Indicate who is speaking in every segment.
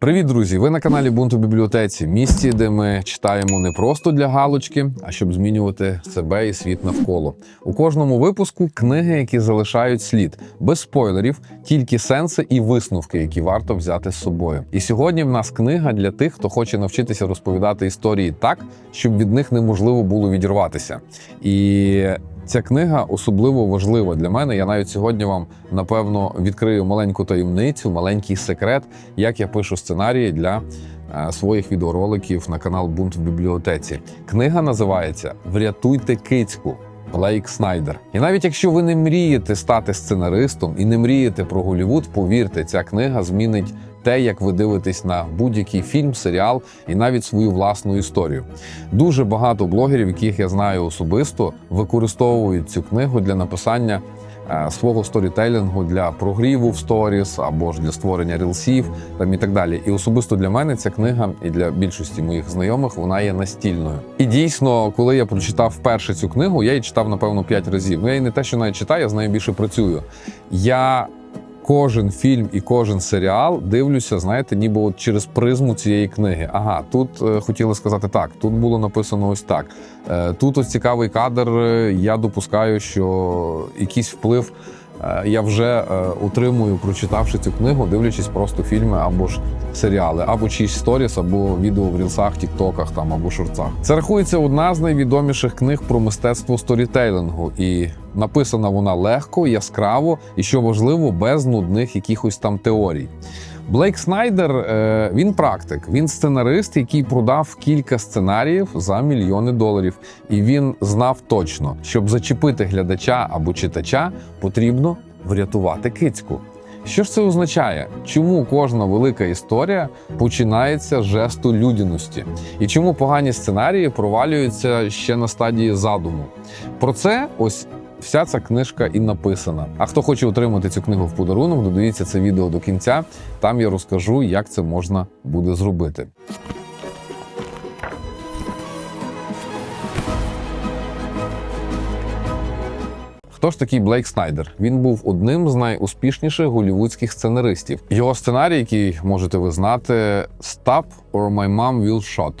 Speaker 1: Привіт, друзі! Ви на каналі Бунту бібліотеці, місці, де ми читаємо не просто для галочки, а щоб змінювати себе і світ навколо. У кожному випуску книги, які залишають слід, без спойлерів, тільки сенси і висновки, які варто взяти з собою. І сьогодні в нас книга для тих, хто хоче навчитися розповідати історії так, щоб від них неможливо було відірватися. І Ця книга особливо важлива для мене. Я навіть сьогодні вам напевно відкрию маленьку таємницю, маленький секрет, як я пишу сценарії для е, своїх відеороликів на канал Бунт в бібліотеці. Книга називається Врятуйте кицьку. Блейк Снайдер. І навіть якщо ви не мрієте стати сценаристом і не мрієте про Голівуд, повірте, ця книга змінить те, як ви дивитесь на будь-який фільм, серіал і навіть свою власну історію. Дуже багато блогерів, яких я знаю особисто, використовують цю книгу для написання свого сторітелінгу для прогріву в сторіс або ж для створення рілсів там і так далі. І особисто для мене ця книга і для більшості моїх знайомих вона є настільною. І дійсно, коли я прочитав вперше цю книгу, я її читав напевно п'ять разів. Ну я її не те, що навіть читаю, я з нею більше працюю. Я кожен фільм і кожен серіал дивлюся, знаєте, ніби от через призму цієї книги. Ага, тут е, хотіли сказати так, тут було написано ось так. Е, тут ось цікавий кадр. е, Я допускаю, що якийсь вплив. Е, Я вже е, утримую, прочитавши цю книгу, дивлячись просто фільми або ж серіали, або чиїсь сторіс, або відео в рілсах, тіктоках там або шорцах. Це рахується одна з найвідоміших книг про мистецтво сторітейлингу, і написана вона легко, яскраво і що важливо, без нудних якихось там теорій. Блейк Снайдер е, він практик, він сценарист, який продав кілька сценаріїв за мільйони доларів, і він знав точно, щоб зачепити глядача або читача, потрібно врятувати кицьку. Що ж це означає? Чому кожна велика історія починається з жесту людяності? І чому погані сценарії провалюються ще на стадії задуму? Про це ось вся ця книжка і написана. А хто хоче отримати цю книгу в подарунок, додивіться це відео до кінця. Там я розкажу, як це можна буде зробити. Хто ж такий Блейк Снайдер? Він був одним з найуспішніших голівудських сценаристів. Його сценарій, який можете ви знати, Stop or My Mom Will Shot.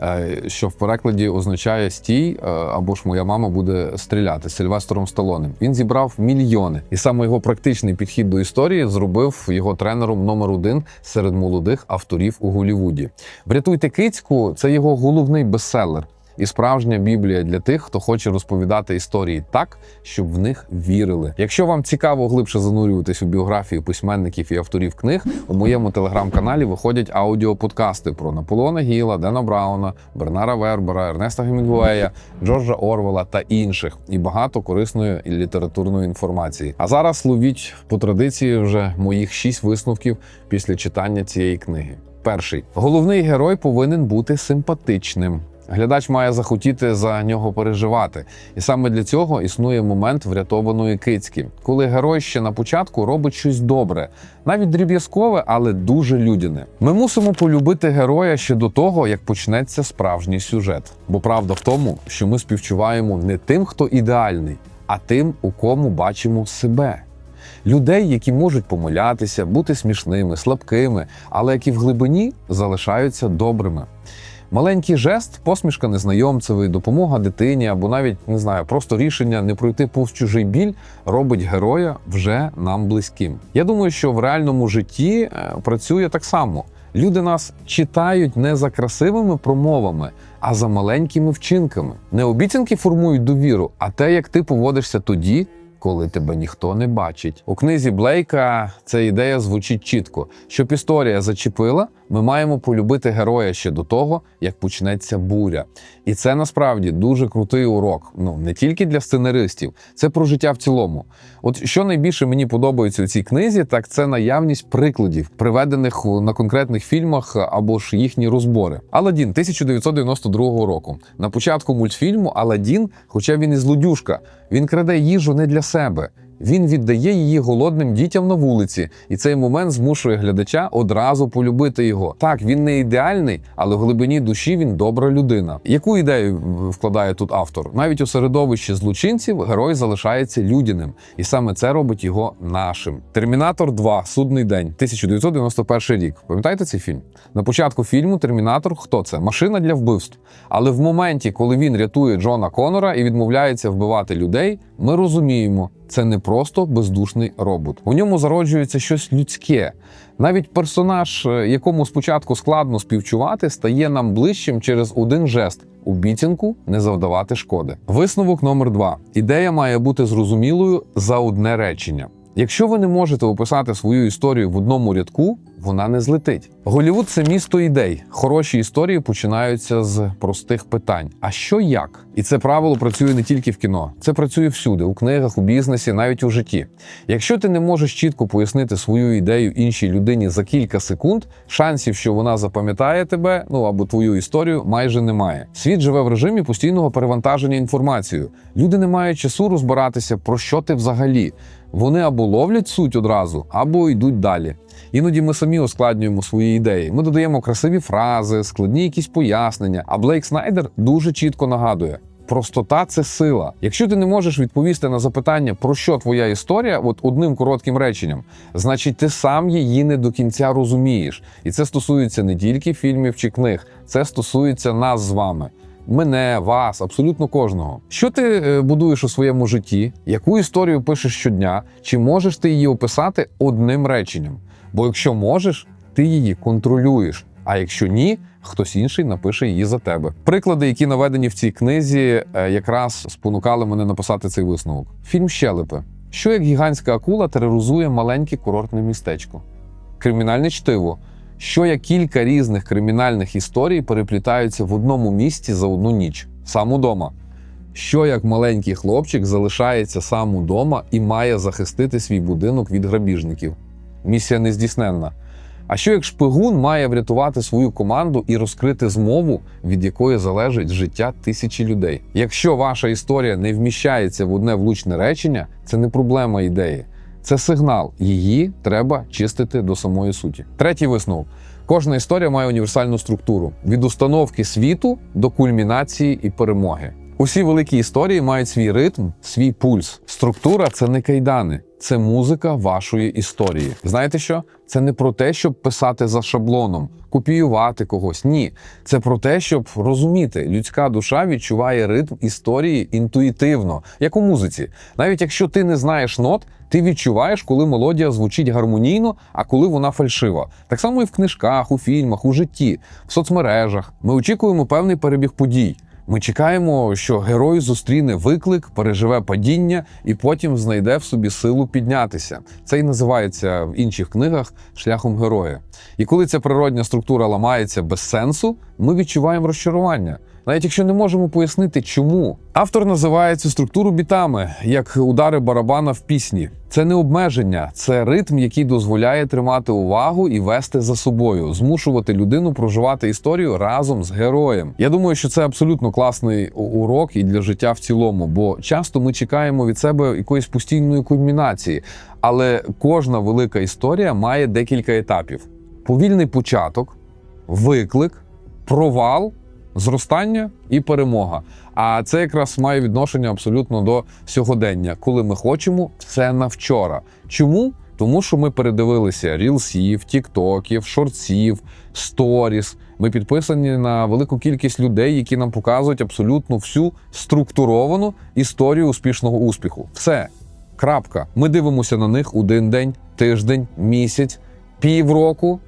Speaker 1: Е, Що в перекладі означає стій е, або ж моя мама буде стріляти з Сильвестром Сталонем. Він зібрав мільйони, і саме його практичний підхід до історії зробив його тренером номер один серед молодих авторів у Голівуді. Врятуйте кицьку це його головний бестселер і справжня біблія для тих, хто хоче розповідати історії так, щоб в них вірили. Якщо вам цікаво глибше занурюватись у біографію письменників і авторів книг, у моєму телеграм-каналі виходять аудіоподкасти про Наполеона Гіла, Дена Брауна, Бернара Вербера, Ернеста Гемінгуея, Джорджа Орвела та інших, і багато корисної і літературної інформації. А зараз ловіть по традиції вже моїх шість висновків після читання цієї книги. Перший головний герой повинен бути симпатичним. Глядач має захотіти за нього переживати, і саме для цього існує момент врятованої кицьки, коли герой ще на початку робить щось добре, навіть дріб'язкове, але дуже людяне. Ми мусимо полюбити героя ще до того, як почнеться справжній сюжет. Бо правда в тому, що ми співчуваємо не тим, хто ідеальний, а тим, у кому бачимо себе. Людей, які можуть помилятися, бути смішними, слабкими, але які в глибині залишаються добрими. Маленький жест, посмішка незнайомцеві, допомога дитині або навіть не знаю, просто рішення не пройти повз чужий біль робить героя вже нам близьким. Я думаю, що в реальному житті е, працює так само. Люди нас читають не за красивими промовами, а за маленькими вчинками. Не обіцянки формують довіру, а те, як ти поводишся тоді, коли тебе ніхто не бачить. У книзі Блейка ця ідея звучить чітко. Щоб історія зачепила, ми маємо полюбити героя ще до того, як почнеться буря. І це насправді дуже крутий урок. Ну не тільки для сценаристів, це про життя в цілому. От що найбільше мені подобається у цій книзі, так це наявність прикладів, приведених на конкретних фільмах або ж їхні розбори. Аладдін 1992 року. На початку мультфільму Аладдін, хоча він і злодюжка, він краде їжу не для себе. Він віддає її голодним дітям на вулиці, і цей момент змушує глядача одразу полюбити його. Так, він не ідеальний, але в глибині душі він добра людина. Яку ідею вкладає тут автор? Навіть у середовищі злочинців герой залишається людяним, і саме це робить його нашим. Термінатор 2. Судний день, 1991 рік. Пам'ятаєте цей фільм? На початку фільму Термінатор хто це? Машина для вбивств. Але в моменті, коли він рятує Джона Конора і відмовляється вбивати людей, ми розуміємо, це не просто бездушний робот. У ньому зароджується щось людське. Навіть персонаж, е, якому спочатку складно співчувати, стає нам ближчим через один жест обіцянку не завдавати шкоди. Висновок номер два: ідея має бути зрозумілою за одне речення. Якщо ви не можете описати свою історію в одному рядку, вона не злетить. Голівуд це місто ідей. Хороші історії починаються з простих питань: а що як? І це правило працює не тільки в кіно, це працює всюди, у книгах, у бізнесі, навіть у житті. Якщо ти не можеш чітко пояснити свою ідею іншій людині за кілька секунд, шансів, що вона запам'ятає тебе, ну або твою історію, майже немає. Світ живе в режимі постійного перевантаження інформацією. Люди не мають часу розбиратися, про що ти взагалі. Вони або ловлять суть одразу, або йдуть далі. Іноді ми самі ускладнюємо свої ідеї. Ми додаємо красиві фрази, складні якісь пояснення. А Блейк Снайдер дуже чітко нагадує. Простота це сила. Якщо ти не можеш відповісти на запитання, про що твоя історія, от одним коротким реченням, значить ти сам її не до кінця розумієш. І це стосується не тільки фільмів чи книг, це стосується нас з вами. Мене, вас, абсолютно кожного. Що ти е, будуєш у своєму житті? Яку історію пишеш щодня? Чи можеш ти її описати одним реченням? Бо якщо можеш, ти її контролюєш. А якщо ні, хтось інший напише її за тебе. Приклади, які наведені в цій книзі, е, якраз спонукали мене написати цей висновок. Фільм Щелепи. Що як гігантська акула тероризує маленьке курортне містечко? Кримінальне чтиво. Що як кілька різних кримінальних історій переплітаються в одному місті за одну ніч, сам удома. Що як маленький хлопчик залишається сам удома і має захистити свій будинок від грабіжників? Місія нездійсненна. А що як шпигун має врятувати свою команду і розкрити змову, від якої залежить життя тисячі людей? Якщо ваша історія не вміщається в одне влучне речення, це не проблема ідеї, це сигнал. Її треба чистити до самої суті. Третій висновок. Кожна історія має універсальну структуру від установки світу до кульмінації і перемоги. Усі великі історії мають свій ритм, свій пульс. Структура це не кайдани, це музика вашої історії. Знаєте що? Це не про те, щоб писати за шаблоном, копіювати когось. Ні, це про те, щоб розуміти, людська душа відчуває ритм історії інтуїтивно, як у музиці. Навіть якщо ти не знаєш нот, ти відчуваєш, коли мелодія звучить гармонійно, а коли вона фальшива. Так само і в книжках, у фільмах, у житті, в соцмережах. Ми очікуємо певний перебіг подій. Ми чекаємо, що герой зустріне виклик, переживе падіння і потім знайде в собі силу піднятися. Це і називається в інших книгах шляхом героя. І коли ця природня структура ламається без сенсу, ми відчуваємо розчарування. Навіть якщо не можемо пояснити, чому автор називає цю структуру бітами, як удари барабана в пісні. Це не обмеження, це ритм, який дозволяє тримати увагу і вести за собою, змушувати людину проживати історію разом з героєм. Я думаю, що це абсолютно класний урок і для життя в цілому, бо часто ми чекаємо від себе якоїсь постійної кульмінації. Але кожна велика історія має декілька етапів: повільний початок, виклик, провал. Зростання і перемога. А це якраз має відношення абсолютно до сьогодення, коли ми хочемо все на вчора. Чому? Тому що ми передивилися рілсів, тіктоків, шортсів, сторіс. Ми підписані на велику кількість людей, які нам показують абсолютно всю структуровану історію успішного успіху. Все. Крапка. Ми дивимося на них один день, тиждень, місяць, півроку.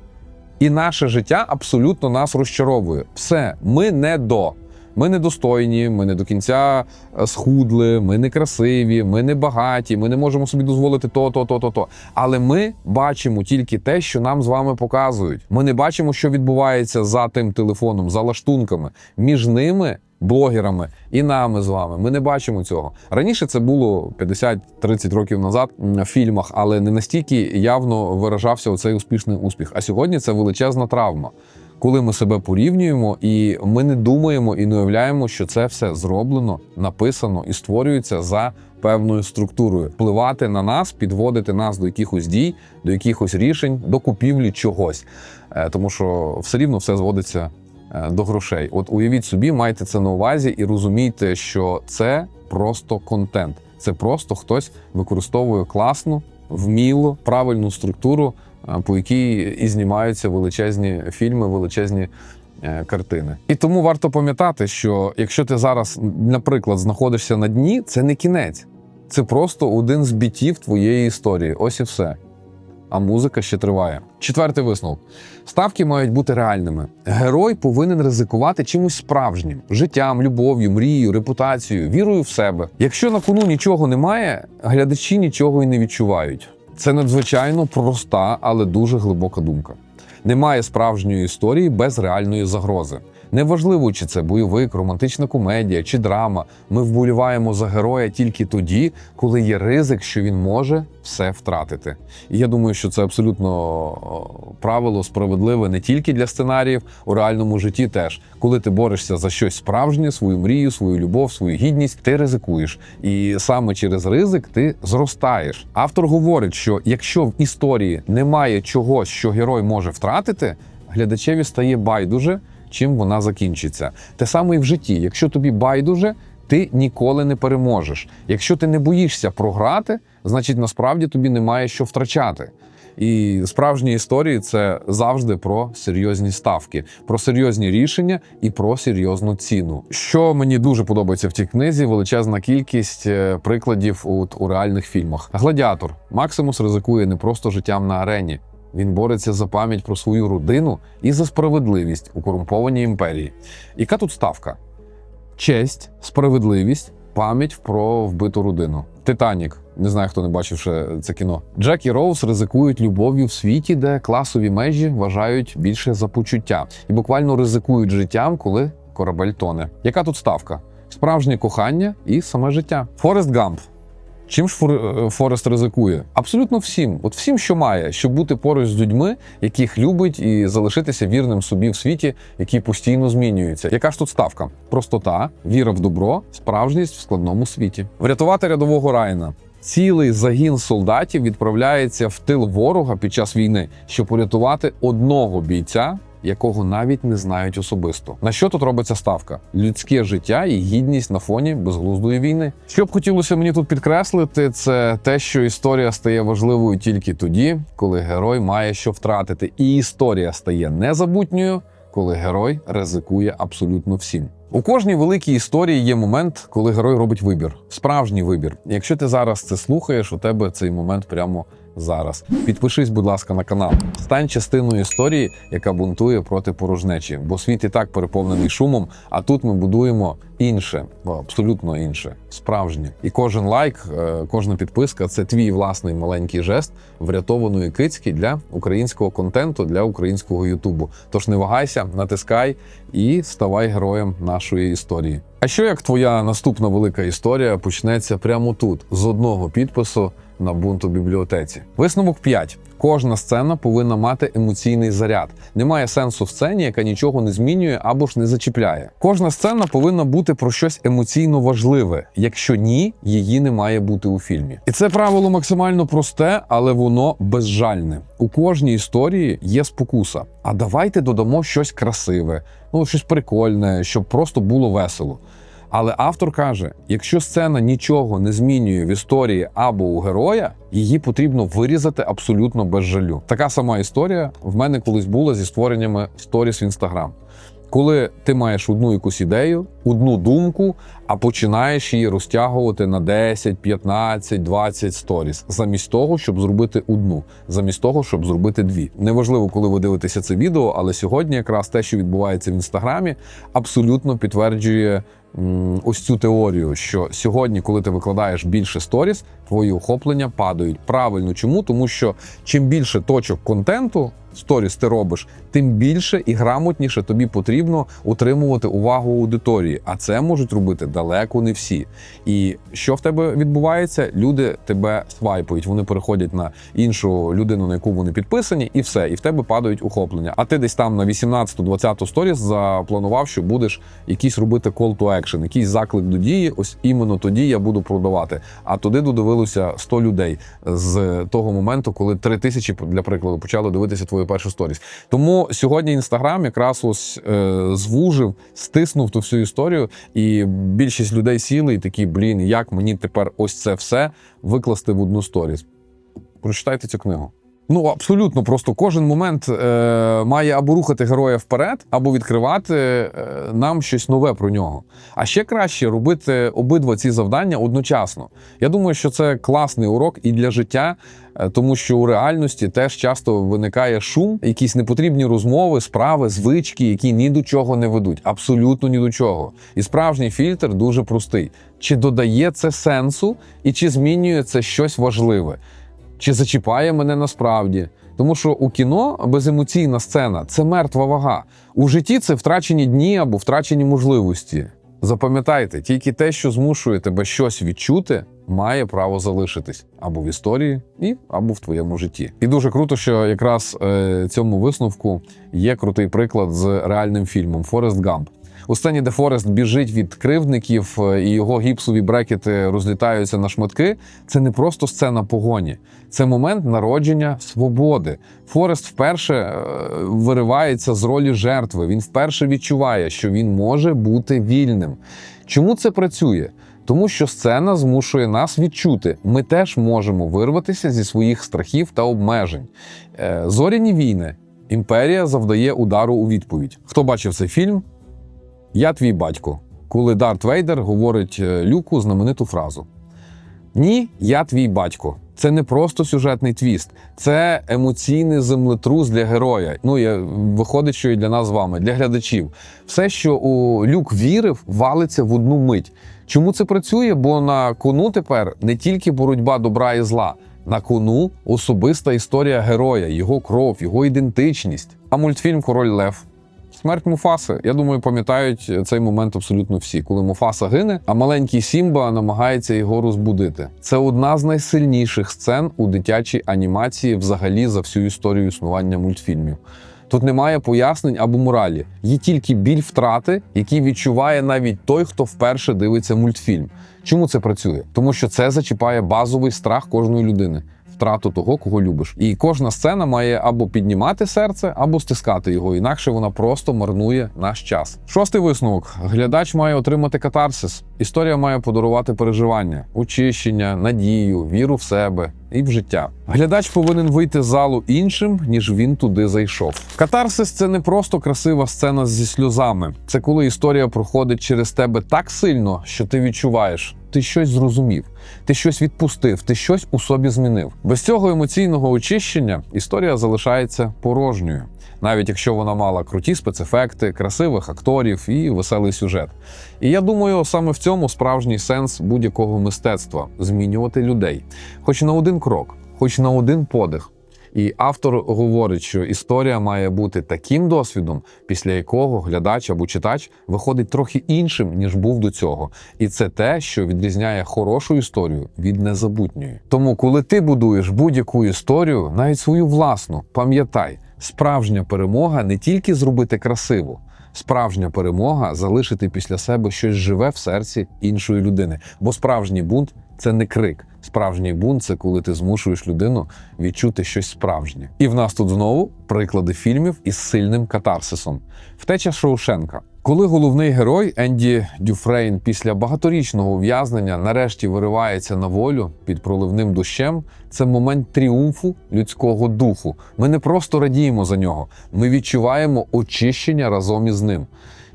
Speaker 1: І наше життя абсолютно нас розчаровує. Все, ми не до. Ми недостойні, ми не до кінця е, схудли, ми не красиві, ми не багаті, ми не можемо собі дозволити то, то, то, то, то. Але ми бачимо тільки те, що нам з вами показують. Ми не бачимо, що відбувається за тим телефоном, за лаштунками. Між ними, блогерами і нами з вами. Ми не бачимо цього. Раніше це було 50-30 років назад в фільмах, але не настільки явно виражався оцей успішний успіх. А сьогодні це величезна травма. Коли ми себе порівнюємо, і ми не думаємо і не уявляємо, що це все зроблено, написано і створюється за певною структурою, впливати на нас, підводити нас до якихось дій, до якихось рішень, до купівлі чогось. Е, Тому що все рівно все зводиться до грошей. От уявіть собі, майте це на увазі і розумійте, що це просто контент. Це просто хтось використовує класну, вмілу, правильну структуру, е, по якій і знімаються величезні фільми, величезні е, картини. І тому варто пам'ятати, що якщо ти зараз, наприклад, знаходишся на дні, це не кінець, це просто один з бітів твоєї історії. Ось і все. А музика ще триває. Четвертий висновок: ставки мають бути реальними. Герой повинен ризикувати чимось справжнім: життям, любов'ю, мрією, репутацією, вірою в себе. Якщо на кону нічого немає, глядачі нічого і не відчувають. Це надзвичайно проста, але дуже глибока думка. Немає справжньої історії без реальної загрози. Неважливо, чи це бойовик, романтична комедія чи драма. Ми вболіваємо за героя тільки тоді, коли є ризик, що він може все втратити. І я думаю, що це абсолютно правило справедливе не тільки для сценаріїв, у реальному житті теж. Коли ти борешся за щось справжнє, свою мрію, свою любов, свою гідність, ти ризикуєш. І саме через ризик ти зростаєш. Автор говорить, що якщо в історії немає чогось, що герой може втратити, глядачеві стає байдуже чим вона закінчиться. Те саме і в житті. Якщо тобі байдуже, ти ніколи не переможеш. Якщо ти не боїшся програти, значить насправді тобі немає що втрачати. І справжні історії це завжди про серйозні ставки, про серйозні рішення і про серйозну ціну. Що мені дуже подобається в цій книзі, величезна кількість е, прикладів от, у реальних фільмах. Гладіатор Максимус ризикує не просто життям на арені. Він бореться за пам'ять про свою родину і за справедливість у корумпованій імперії. Яка тут ставка? Честь, справедливість, пам'ять про вбиту родину. Титанік. Не знаю, хто не бачив ще це кіно. Джек і Роуз ризикують любов'ю в світі, де класові межі вважають більше за почуття і буквально ризикують життям, коли корабель тоне. Яка тут ставка? Справжнє кохання і саме життя. Форест Гамп. Чим ж е, Форест ризикує? Абсолютно всім. От всім, що має, щоб бути поруч з людьми, яких любить, і залишитися вірним собі в світі, який постійно змінюється. Яка ж тут ставка? Простота, віра в добро, справжність в складному світі. Врятувати рядового Райана. Цілий загін солдатів відправляється в тил ворога під час війни, щоб порятувати одного бійця, якого навіть не знають особисто. На що тут робиться ставка? Людське життя і гідність на фоні безглуздої війни. Що б хотілося мені тут підкреслити, це те, що історія стає важливою тільки тоді, коли герой має що втратити, і історія стає незабутньою, коли герой ризикує абсолютно всім. У кожній великій історії є момент, коли герой робить вибір, справжній вибір. Якщо ти зараз це слухаєш, у тебе цей момент прямо зараз. Підпишись, будь ласка, на канал. Стань частиною історії, яка бунтує проти порожнечі, бо світ і так переповнений шумом. А тут ми будуємо інше, абсолютно інше, справжнє. І кожен лайк, е, кожна підписка це твій власний маленький жест врятованої кицьки для українського контенту, для українського Ютубу. Тож не вагайся, натискай і ставай героєм нашої історії. А що як твоя наступна велика історія почнеться прямо тут, з одного підпису на бунту бібліотеці? Висновок 5. Кожна сцена повинна мати емоційний заряд. Немає сенсу в сцені, яка нічого не змінює або ж не зачіпляє. Кожна сцена повинна бути про щось емоційно важливе. Якщо ні, її не має бути у фільмі. І це правило максимально просте, але воно безжальне. У кожній історії є спокуса. А давайте додамо щось красиве, ну щось прикольне, щоб просто було весело. Але автор каже: якщо сцена нічого не змінює в історії або у героя, її потрібно вирізати абсолютно без жалю. Така сама історія в мене колись була зі створеннями сторіс в інстаграм. Коли ти маєш одну якусь ідею, одну думку, а починаєш її розтягувати на 10, 15, 20 сторіс, замість того, щоб зробити одну, замість того, щоб зробити дві. Неважливо, коли ви дивитеся це відео, але сьогодні якраз те, що відбувається в інстаграмі, абсолютно підтверджує ось цю теорію, що сьогодні, коли ти викладаєш більше сторіс, твої охоплення падають. Правильно, чому? Тому що чим більше точок контенту сторіс ти робиш, тим більше і грамотніше тобі потрібно утримувати увагу аудиторії. А це можуть робити далеко не всі. І що в тебе відбувається? Люди тебе свайпують, вони переходять на іншу людину, на яку вони підписані, і все, і в тебе падають охоплення. А ти десь там на 18-20 сторіс запланував, що будеш якісь робити call to екшен, якийсь заклик до дії. Ось іменно тоді я буду продавати. А туди додивилося 100 людей з того моменту, коли 3 тисячі для прикладу почали дивитися твою першу сторіс. Тому сьогодні інстаграм якраз ось е, звужив, стиснув ту всю історію, і більшість людей сіли і такі, блін, як мені тепер ось це все викласти в одну сторіс. Прочитайте цю книгу. Ну, абсолютно, просто кожен момент е, має або рухати героя вперед, або відкривати е, нам щось нове про нього. А ще краще робити обидва ці завдання одночасно. Я думаю, що це класний урок і для життя, тому що у реальності теж часто виникає шум, якісь непотрібні розмови, справи, звички, які ні до чого не ведуть. Абсолютно ні до чого. І справжній фільтр дуже простий: чи додає це сенсу, і чи змінює це щось важливе чи зачіпає мене насправді. Тому що у кіно беземоційна сцена це мертва вага. У житті це втрачені дні або втрачені можливості. Запам'ятайте, тільки те, що змушує тебе щось відчути, має право залишитись або в історії, і або в твоєму житті. І дуже круто, що якраз е, цьому висновку є крутий приклад з реальним фільмом Форест Гамп. У сцені, де Форест біжить від кривдників е, і його гіпсові брекети розлітаються на шматки, це не просто сцена погоні, це момент народження свободи. Форест вперше е, виривається з ролі жертви. Він вперше відчуває, що він може бути вільним. Чому це працює? Тому що сцена змушує нас відчути, ми теж можемо вирватися зі своїх страхів та обмежень. Е, Зоряні війни. Імперія завдає удару у відповідь. Хто бачив цей фільм? Я твій батько, коли Дарт Вейдер говорить е, Люку знамениту фразу. Ні, я твій батько. Це не просто сюжетний твіст, це емоційний землетрус для героя. Ну я виходить, що і для нас з вами, для глядачів. Все, що у Люк вірив, валиться в одну мить. Чому це працює? Бо на кону тепер не тільки боротьба добра і зла, на кону особиста історія героя, його кров, його ідентичність. А мультфільм Король Лев. Смерть Муфаси. Я думаю, пам'ятають цей момент абсолютно всі, коли Муфаса гине, а маленький Сімба намагається його розбудити. Це одна з найсильніших сцен у дитячій анімації, взагалі за всю історію існування мультфільмів. Тут немає пояснень або моралі, є тільки біль втрати, який відчуває навіть той, хто вперше дивиться мультфільм. Чому це працює? Тому що це зачіпає базовий страх кожної людини. Втрату того, кого любиш, і кожна сцена має або піднімати серце, або стискати його. Інакше вона просто марнує наш час. Шостий висновок: глядач має отримати катарсис. Історія має подарувати переживання, очищення, надію, віру в себе і в життя. Глядач повинен вийти з залу іншим, ніж він туди зайшов. Катарсис це не просто красива сцена зі сльозами. Це коли історія проходить через тебе так сильно, що ти відчуваєш. Ти щось зрозумів, ти щось відпустив, ти щось у собі змінив. Без цього емоційного очищення історія залишається порожньою, навіть якщо вона мала круті спецефекти, красивих акторів і веселий сюжет. І я думаю, саме в цьому справжній сенс будь-якого мистецтва змінювати людей, хоч на один крок, хоч на один подих. І автор говорить, що історія має бути таким досвідом, після якого глядач або читач виходить трохи іншим, ніж був до цього. І це те, що відрізняє хорошу історію від незабутньої. Тому, коли ти будуєш будь-яку історію, навіть свою власну, пам'ятай, справжня перемога не тільки зробити красиво. Справжня перемога залишити після себе щось живе в серці іншої людини. Бо справжній бунт це не крик. Справжній бунт це коли ти змушуєш людину відчути щось справжнє. І в нас тут знову приклади фільмів із сильним катарсисом. Втеча Шоушенка. Коли головний герой Енді Дюфрейн після багаторічного ув'язнення нарешті виривається на волю під проливним дощем, це момент тріумфу людського духу. Ми не просто радіємо за нього, ми відчуваємо очищення разом із ним.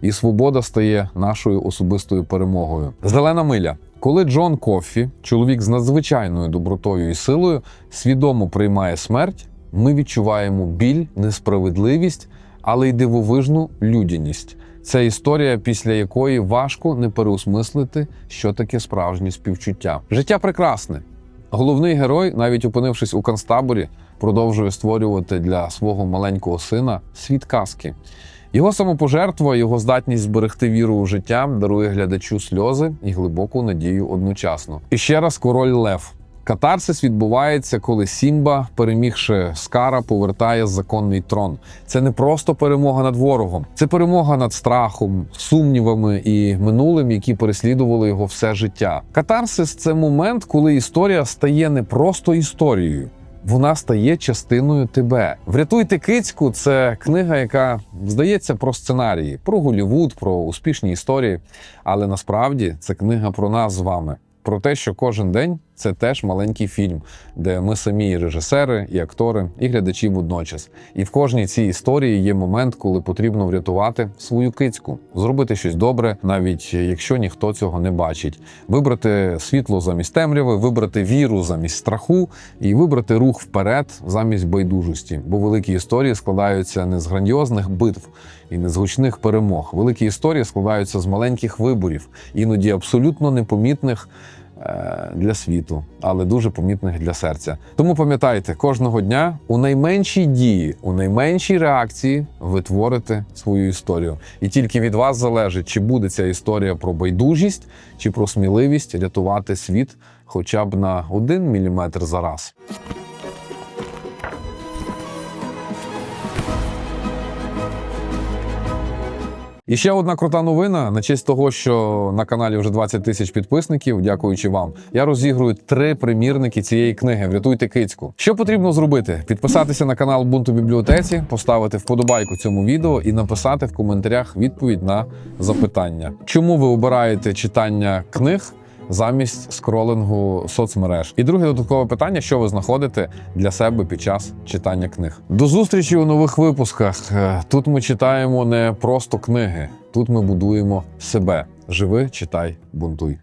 Speaker 1: І свобода стає нашою особистою перемогою. Зелена миля. Коли Джон Коффі, чоловік з надзвичайною добротою і силою, свідомо приймає смерть, ми відчуваємо біль, несправедливість, але й дивовижну людяність. Це історія, після якої важко не переосмислити, що таке справжнє співчуття. Життя прекрасне. Головний герой, навіть опинившись у концтаборі, продовжує створювати для свого маленького сина світ казки. Його самопожертва, його здатність зберегти віру у життя дарує глядачу сльози і глибоку надію одночасно. І ще раз король Лев. Катарсис відбувається, коли Сімба, перемігши Скара, повертає законний трон. Це не просто перемога над ворогом, це перемога над страхом, сумнівами і минулим, які переслідували його все життя. Катарсис це момент, коли історія стає не просто історією. Вона стає частиною тебе. Врятуйте кицьку це книга, яка здається про сценарії, про Голівуд, про успішні історії. Але насправді це книга про нас з вами. Про те, що кожен день це теж маленький фільм, де ми самі і режисери, і актори, і глядачі водночас. І в кожній цій історії є момент, коли потрібно врятувати свою кицьку, зробити щось добре, навіть якщо ніхто цього не бачить, вибрати світло замість темряви, вибрати віру замість страху і вибрати рух вперед замість байдужості. Бо великі історії складаються не з грандіозних битв і не з гучних перемог. Великі історії складаються з маленьких виборів, іноді абсолютно непомітних для світу, але дуже помітних для серця. Тому пам'ятайте, кожного дня у найменшій дії, у найменшій реакції ви творите свою історію. І тільки від вас залежить, чи буде ця історія про байдужість, чи про сміливість рятувати світ хоча б на один міліметр за раз. І ще одна крута новина на честь того, що на каналі вже 20 тисяч підписників. Дякуючи вам. Я розігрую три примірники цієї книги. Врятуйте кицьку. Що потрібно зробити? Підписатися на канал Бунту бібліотеці, поставити вподобайку цьому відео і написати в коментарях відповідь на запитання, чому ви обираєте читання книг. Замість скролингу соцмереж. І друге додаткове питання: що ви знаходите для себе під час читання книг? До зустрічі у нових випусках. Е, Тут ми читаємо не просто книги, тут ми будуємо себе. Живи, читай, бунтуй.